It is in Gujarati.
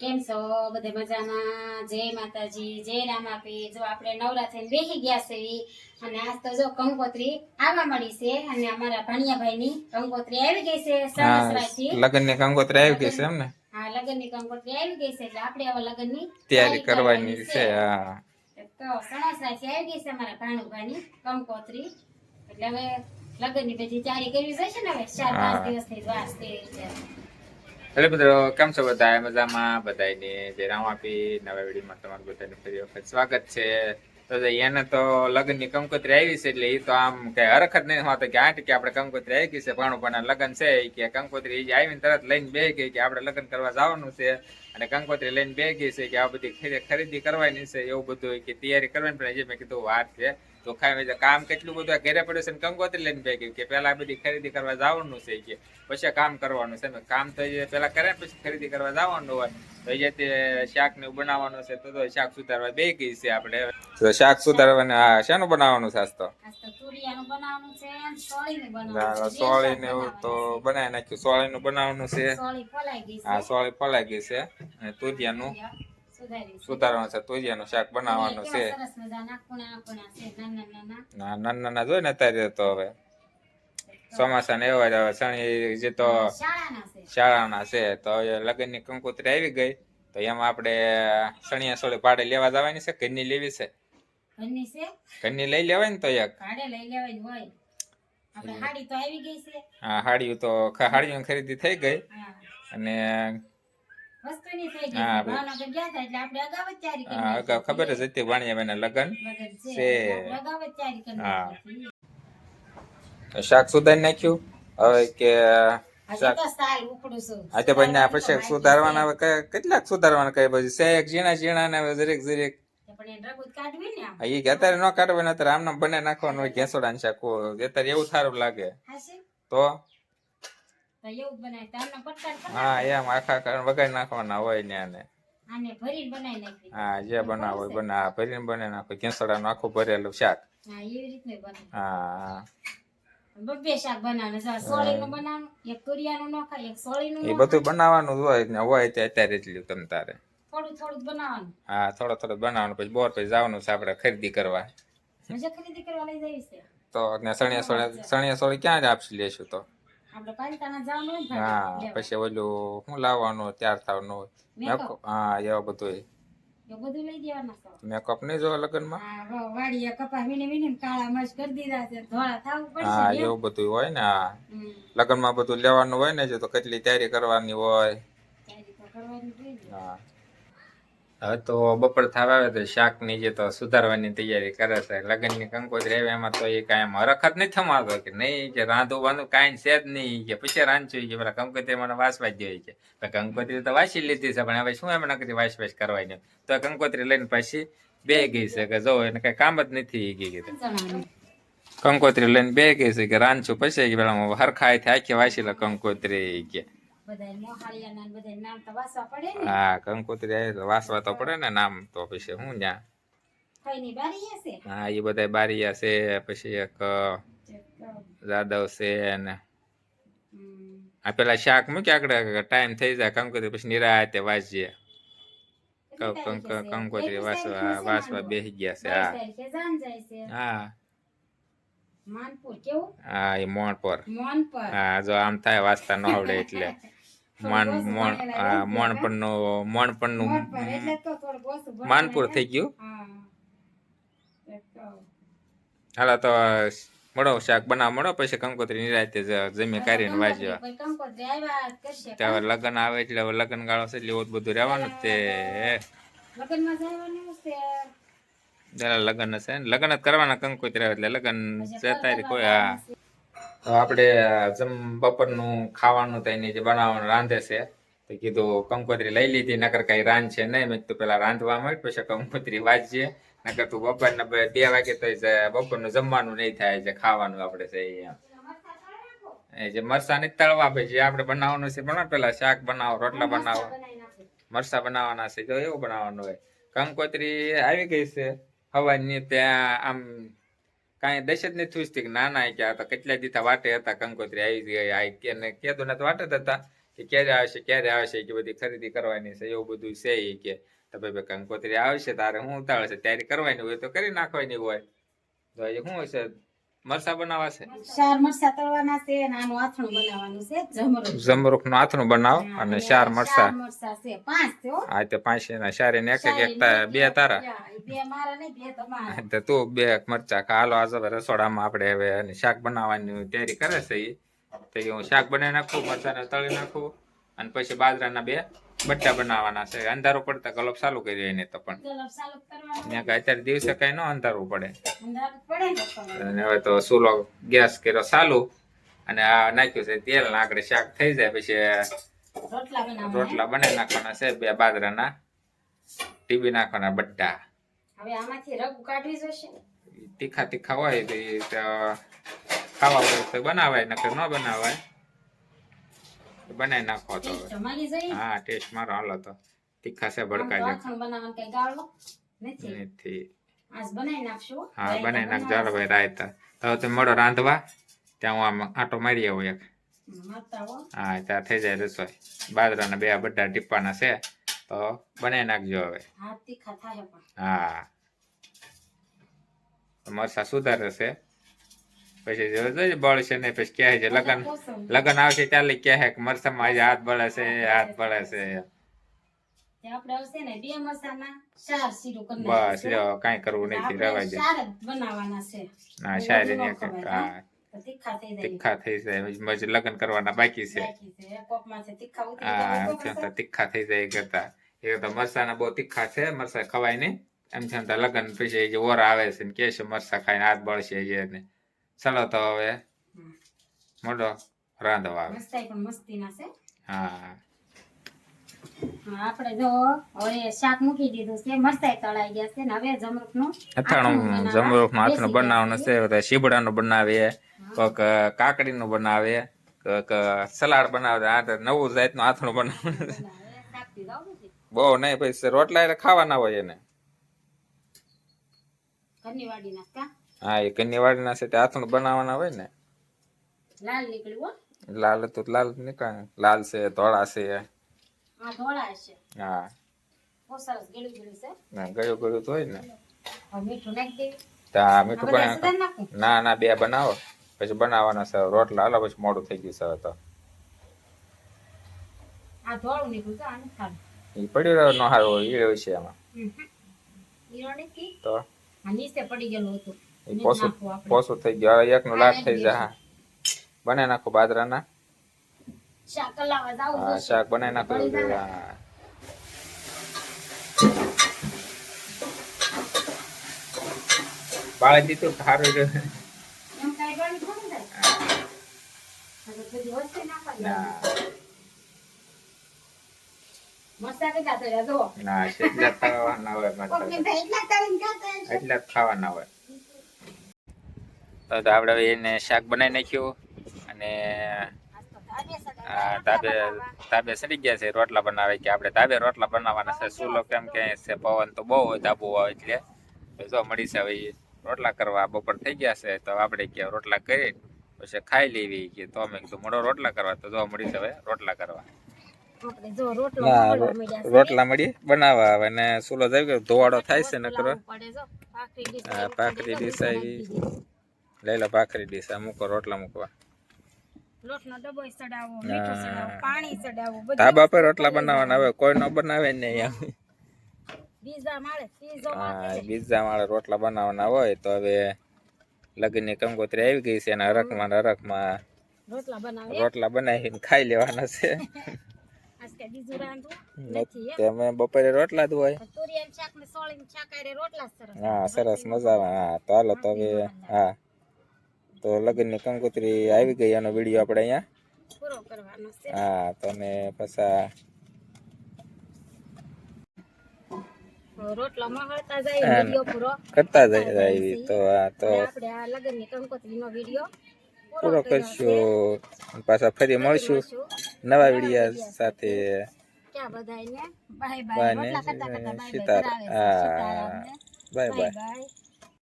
કેમ છો? બધે મજામાં? જય માતાજી જય રામાપી જો આપણે નવરાત્રી બેસી ગયા છે અને આજ તો જો કંકોત્રી આવવા મળી છે અને અમારા ભાણિયાભાઈની કંકોત્રી આવી ગઈ છે સરસરાથી લગ્નની કંકોત્રી આવી ગઈ છે એમ ને હા લગ્નની કંકોત્રી આવી ગઈ છે એટલે આપણે હવે લગ્નની તૈયારી કરવાની છે. હા. તો સણસરાથી આવી ગઈ છે અમારા ભાણુભાઈની કંકોત્રી. એટલે હવે લગ્નની બધી તૈયારી કરવી જશે ને હવે? ચાર પાંચ હા. દિવસની વાર છે એટલે મિત્રો, કેમ છો બધા મજામાં? બધાને જે રામ આપી. નવા વિડીયોમાં તમારું બધાને ફરી વખત સ્વાગત છે. તો એને તો લગ્નની કંકોત્રી આવી છે એટલે એ તો આમ કે હરખત નહીં હોતો કે આઠ કે આપણે કંકોત્રી આવી ગઈ છે ભાણું પણ લગ્ન છે કે કંકોત્રી આવીને તરત લઈને બે ગઈ કે આપણે લગ્ન કરવા જવાનું છે અને કંકોત્રી લઈને બે ગઈ છે કે આ બધી ખરીદી કરવાની છે, એવું બધું કે તૈયારી કરવાની પણ જે મેં કીધું વાત છે. તો ખાઈ કામ કેટલું બધું ઘેરે પડ્યું છે કંગોત્રી લઈને ભેગી કે પેલા બધી ખરીદી કરવા જવાનું છે કે પછી કામ કરવાનું છે કામ તો પેલા કરે પછી ખરીદી કરવા જવાનું હોય. તો જે તે શાક ને બનાવવાનું છે તો તો શાક સુધારવા બે ગઈ છે આપણે. તો શાક સુધારવાને આ શેનું બનાવવાનું છે આજ તો? સોળી ને એવું તો બનાવી નાખ્યું. સોળી નું બનાવવાનું છે. હા સોળી ફોલાઈ ગઈ છે. તુરિયાનું. સુધારવાનું છે તુરિયાનું શાક બનાવવાનું છે. ના નાના નાના જોઈ ને અત્યારે તો હવે. ચોમાસા ને એવા જ આવે શણી જે તો શાળાના છે. તો હવે લગ્નની કંકોત્રી આવી ગઈ. તો એમાં આપણે શણિયા સોળી ભાડે લેવા જવાની છે ઘરની લેવી છે. ઘરની લઈ લેવાય ને તો એક. ભાડે લઈ લેવાની હોય. આપણે હાડી તો આવી ગઈ છે. હા હાડીઓ તો ખ- ખરીદી થઈ ગઈ. અને ખબર જ હતી. ભાણિયાભાઈના લગ્ન. છે. હા. શાક સુધારી નાખ્યું? હવે કે છું. આજે પછી સુધારવાના હવે કેટલાક સુધારવાના કઈ પછી? શેક ઝીણા ઝીણા ને હવે જરીક જરીક. ને આમ. કે અત્યારે ન કાઢવાના અત્યારે આમને બને નાખવાનું ઘેસોડા શાક અત્યારે એવું સારું લાગે. તો તો એવું જ બનાવી તો આના પટકાટ કરી હા એમ આખા કારણ વગાડી નાખવાના હોય ને આને બનાવી હા જે બનાવો હોય બના ભરીને બને નાખો. આખું ભરેલું શાક. હા શાક બનાવવાનું. સોળીનું બનાવવાનું? એક તુરિયાનું ન એક સોળીનું એ બધું બનાવવાનું જ હોય ને. હોય તે અત્યારે એટલું તમ તારે. થોડું થોડું બનાવવાનું. હા થોડો થોડો બનાવવાનું. પછી બોર પછી જવાનું છે આપણે ખરીદી કરવા. ખરીદી કરવા લઈ જવી તો સણિયા સોળે સણિયા સોળે ક્યાં જ આપસી લેશું તો? હા પછી ઓલું શું લાવવાનું તૈયાર થવાનું મેકઅપ હા એવા બધું એવું બધું લઈ દેવાના મેકઅપ નહીં જોવા લગ્નમાં? હા વાડીએ કપા વીને વીને કાળા મસ્ત કરી દીધા છે ધોળા થવું પડશે હા એવું બધું હોય ને હા. લગ્નમાં બધું લેવાનું હોય ને જો તો કેટલી તૈયારી કરવાની હોય. તૈયારી તો કરવાની. હા. હવે તો બપોર થવા આવે તો શાકની જે તો સુધારવાની તૈયારી કરે છે લગ્નની કંકોત્રી આવે એમાં તો એ કાંઈ હરખત નહીં થમાતો કે નહીં કે રાંધું બાંધું કાંઈ છે જ નહીં કે પછી રાંધશું કે પેલા કંકોત્રી મને વાસવા જ જોઈએ છે. કંકોત્રી તો વાસી લીધી છે પણ હવે શું એમ નકરી વાસ વાસ કરવાની તો કંકોત્રી લઈને પછી બે ગઈ છે કે જો એને કઈ કામ જ નથી ગઈ કંકોત્રી લઈને બે ગઈ છે કે રાંધશું પછી પેલા હરખાઈ થી આખી વાસી લે કંકોત્રી કે. હા કંકોત્રી આવે તો વાસવા તો પડે ને નામ તો પછી હું હશે હા એ બધા બારીયા છે પછી એક જાદવ છે ને આ પેલા શાક મૂક્યા આગળ ટાઈમ થઈ જાય કંકોત્રી પછી નિરાતે વાંચીએ કંકોત્રી વાસવા વાસવા બેસી ગયા છે હા. હા. માનપુર કેવું? હા એ મોણ પર હા જો આમ થાય વાંચતા ન આવડે એટલે. મોણ મોણ હા. મોણપણનું મોણપણનું મોનપર થઈ ગયું? હાલો તો મળો શાક બનાવ મળો પછી કંકોત્રી નિરાતે જમી કાઢીને વાંચ્યો કોઈ કંકોત્રી આવ્યા જ કરશે તે હવે લગ્ન આવે એટલે હવે લગ્ન ગાળો છે એટલે બધું રહેવાનું જ તે જરા લગ્ન છે ને? લગ્ન જ કરવાના કંકોત્રી આવે એટલે લગ્ન જતા કોઈ હા. આપણે જમ બપોરનું ખાવાનું તો એની જે બનાવવાનું રાંધે છે, તો કીધું કંકોત્રી લઈ લીધી, નકર કઈ રાંધ છે નહીં. મેં તો પેલા રાંધવા માંડ, પછી કંકોત્રી વાંચીએ નકર તું બપોરના બે બે વાગે તો બપોરનું જમવાનું નહીં થાય, જે ખાવાનું આપણે છે એમ. એ જે મરસા નહીં તળવા ભાઈ જે આપણે બનાવવાનું છે, બનાવ પેલા શાક બનાવો, રોટલા બનાવો. મરસા બનાવવાના છે તો એવું બનાવવાનું હોય. કંકોત્રી આવી ગઈ છે. હવાની ત્યાં આમ કાંઈ દશ જ નથી થયું કે નાના કે આ કેટલા દીધા વાટે હતા કંકોત્રી આવી ગઈ આ કે કહેતો ને તો વાટે જ હતા કે ક્યારે આવશે ક્યારે આવશે કે બધી ખરીદી કરવાની છે, એવું બધું છે એ કે. તો ભાઈ કંકોત્રી આવશે, તારે શું ઉતાવળ છે, તૈયારી કરવાની હોય તો કરી નાખવાની હોય. તો એ શું છે મરસા બનાવવા છે? ચાર મરસા તળવાના છે અને આનું આથણું બનાવવાનું છે જમરૂખ જમરૂખનું આથણું બનાવ અને ચાર મરસા મરસા છે પાંચ છે હા. તે પાંચ ના ચારે ને એક એક બે તારા. બે મારા ને બે તમારા તો તું બે મરચા હાલો આજે રસોડામાં આપણે હવે શાક બનાવવાની તૈયારી કરે છે એ તો હું શાક બનાવી નાખું મરચાને તળી નાખું અને પછી બાજરાના બે બટ્ટા બનાવવાના છે. અંધારું પડતા ગલબ ચાલુ કરી એને તો પણ. ત્યાં કે અત્યારે દિવસે કઈ ન અંધારું પડે. અને હવે તો ચૂલો ગેસ કર્યો ચાલુ. અને આ નાખ્યું છે તેલ ને આગળ શાક થઈ જાય પછી રોટલા બનાવી નાખવાના છે બે બાજરાના. ટીબી નાખવાના બટ્ટા. હવે આમાંથી રગ કાઢવી જોઈશે તીખા તીખા હોય તો ખાવા હોય તો બનાવાય નકર ન બનાવાય. બનાવી નાખો તો હા ટેસ્ટ મારો હાલો તો તીખા છે ભડકા ગાળો નથી. હા બનાવી નાખ બનાવવા? ભાઈ રાયતા. તો તમે મળો રાંધવા. ત્યાં હું આમ આટો મારી આવું એક. હા. ત્યાં થઈ જાય રસોઈ. બાજરાના બે બધા ટીપાના છે. તો બનાવી નાખજો હવે. હા મરસા સુધારે છે. પછી જોજો બળશે ને પછી કહે છે? લગન. લગન આવશે ત્યારે કહે કે મરસમ આજે હાથ બળે છે હાથ બળે છે. ને બસ જો કઈ કરવું નથી આપણે દે છે. ના શાયરી ને હા. તીખા થઈ જાય. લગન કરવાના બાકી છે. છે હા છે. તીખા થઈ જાય કરતા. એ તો મરસાના બહુ તીખા છે મરસા ખવાય નહીં. એમ છે લગ્ન પછી જે ઓર આવે છે ને કે છે મરસા ખાઈને હાથ બળશે છે ને. ચાલો તો હવે. મોટો રાંધવા આવે. મસ્તી પણ મસ્તીના છે. હા. આપણે જો હવે શાક મૂકી દીધું છે મરચાઈ તળાઈ ગયા છે ને હવે જમરૂખનું અથાણું જમરૂખનું અથાણું બનાવવાનું છે. બધા શીબડાનું બનાવીએ કોઈક કાકડીનું બનાવે કોક સલાડ બનાવે આ તો નવું જાતનું અથાણું બનાવવાનું. બહુ નહીં પછી રોટલા એટલે ખાવાના હોય એને. ઘરની વાડી કા? હા એ કન્યાવાડીના છે તે અથાણું બનાવવાના હોય ને. લાલ નીકળ્યું લાલ તો લાલ નીકળે. લાલ છે ધોળા છે. હા ધોળા છે. હા. બહુ સરસ ગળ્યું ગળ્યું છે. ના ગળ્યું ગળ્યું તો હોય ને. મીઠું નાખી મીઠું ના ના બે બનાવો. પછી બનાવવાના છે. રોટલા હાલો પછી મોડું થઈ ગયું છે તો. આ ધોળું નીકળ્યું છે આને ખાલી એ પડ્યું રહ્યો નો હારો એ છે નથી? તો? આ નીચે પડી ગયેલો હતું. પોસું પોસો થઈ ગયો. હવે એકનું હા, થઈ જાય હા બનાવી નાખો બાજરાના. હા શાક બનાવી નાખો. હા. બાળી દીધું સારું. ના એટલા જ ખાવાના હોય. તો આપણે એને શાક બનાવી નાખ્યું અને તાબે તાબે સડી ગયા છે રોટલા બનાવે કે આપણે તાબે રોટલા બનાવવાના છે. સૂલો કેમ કે છે પવન તો બહુ ધાબો આવે એટલે. તો જો મળી છે હવે રોટલા કરવા બપોર થઈ ગયા છે તો આપણે કે રોટલા કરી પછી ખાઈ લેવી કે તો અમે કીધું મોડો રોટલા કરવા તો જો મળી છે હવે રોટલા કરવા. આપણે જો રોટલો ના, મોકલવા માંડ્યા છે. રોટલા મળી બનાવવા હવે ને સૂલો જાય ધોવાડો થાય છે નકરો પડે ભાખરી ડીશ આવી લઈ લો ભાખરી ડીશ આ મૂકો રોટલા મૂકવા. લોટનો ડબ્બો ચડાવો મીઠું ચડાવો પાણી ચડાવો બધું ધાબા પર રોટલા બનાવવાના હવે કોઈ ન બનાવે ને એમ પીઝા મળે પીઝો હા બીજા માળે રોટલા બનાવવાના હોય તો હવે લગ્નની કંકોત્રી આવી ગઈ છે એના હરખમાં ને રોટલા બનાવી રોટલા બનાવીને ખાઈ લેવાના છે. આજ કે બીજું રાંધવું નથી એમ. તે અમે બપોરે રોટલા જ હોય. હા સરસ મજા હા તો હાલો તો હવે હા. તો લગ્નની કંકોત્રી આવી ગઈ એનો વીડિયો આપણે અહીંયા હા તો પાછા કરતા જાય તો તો આ વીડિયો પૂરો કરશું. પાછા ફરી મળશું નવા વીડિયો સાથે. Bye bye. હા. બાય. બાય.